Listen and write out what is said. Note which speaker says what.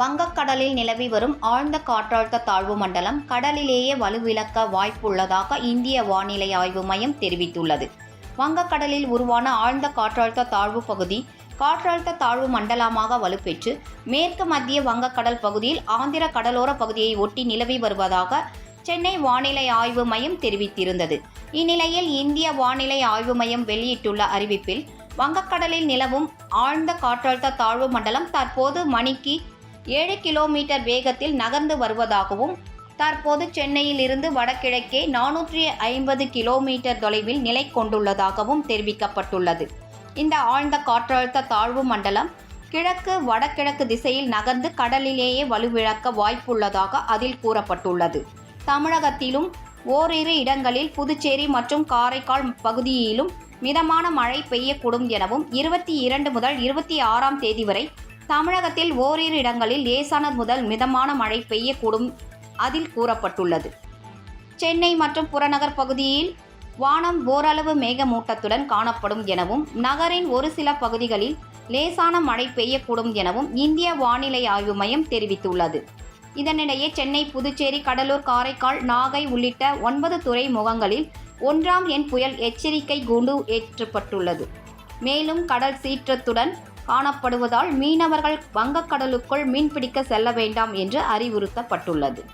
Speaker 1: வங்கக்கடலில் நிலவி வரும் ஆழ்ந்த காற்றழுத்த தாழ்வு மண்டலம் கடலிலேயே வலுவிழக்க வாய்ப்புள்ளதாக இந்திய வானிலை ஆய்வு மையம் தெரிவித்துள்ளது வங்கக்கடலில் உருவான ஆழ்ந்த காற்றழுத்த தாழ்வு பகுதி காற்றழுத்த தாழ்வு மண்டலமாக வலுப்பெற்று மேற்கு மத்திய வங்கக்கடல் பகுதியில் ஆந்திர கடலோர பகுதியை ஒட்டி நிலவி வருவதாக சென்னை வானிலை ஆய்வு மையம் தெரிவித்திருந்தது இந்நிலையில் இந்திய வானிலை ஆய்வு மையம் வெளியிட்டுள்ள அறிவிப்பில் வங்கக்கடலில் நிலவும் ஆழ்ந்த காற்றழுத்த தாழ்வு மண்டலம் தற்போது மணிக்கு ஏழு கிலோமீட்டர் வேகத்தில் நகர்ந்து வருவதாகவும் தற்போது சென்னையில் இருந்து வடகிழக்கே நானூற்றி ஐம்பது கிலோமீட்டர் தொலைவில் நிலை கொண்டுள்ளதாகவும் தெரிவிக்கப்பட்டுள்ளது இந்த ஆழ்ந்த காற்றழுத்த தாழ்வு மண்டலம் கிழக்கு வடகிழக்கு திசையில் நகர்ந்து கடலிலேயே வலுவிழக்க வாய்ப்புள்ளதாக அதில் கூறப்பட்டுள்ளது தமிழகத்திலும் ஓரிரு இடங்களில் புதுச்சேரி மற்றும் காரைக்கால் பகுதியிலும் மிதமான மழை பெய்யக்கூடும் எனவும் இருபத்தி இரண்டு முதல் இருபத்தி ஆறாம் தேதி வரை தமிழகத்தில் ஓரிரு இடங்களில் லேசானது முதல் மிதமான மழை பெய்யக்கூடும் அதில் கூறப்பட்டுள்ளது சென்னை மற்றும் புறநகர் பகுதியில் வானம் ஓரளவு மேகமூட்டத்துடன் காணப்படும் எனவும் நகரின் ஒரு சில பகுதிகளில் லேசான மழை பெய்யக்கூடும் எனவும் இந்திய வானிலை ஆய்வு மையம் தெரிவித்துள்ளது இதனிடையே சென்னை புதுச்சேரி கடலூர் காரைக்கால் நாகை உள்ளிட்ட ஒன்பது துறை முகங்களில் ஒன்றாம் எண் புயல் எச்சரிக்கை கூண்டு ஏற்றப்பட்டுள்ளது மேலும் கடல் சீற்றத்துடன் காணப்படுவதால் மீனவர்கள் வங்கக்கடலுக்குள் மீன்பிடிக்க செல்ல வேண்டாம் என்று அறிவுறுத்தப்பட்டுள்ளது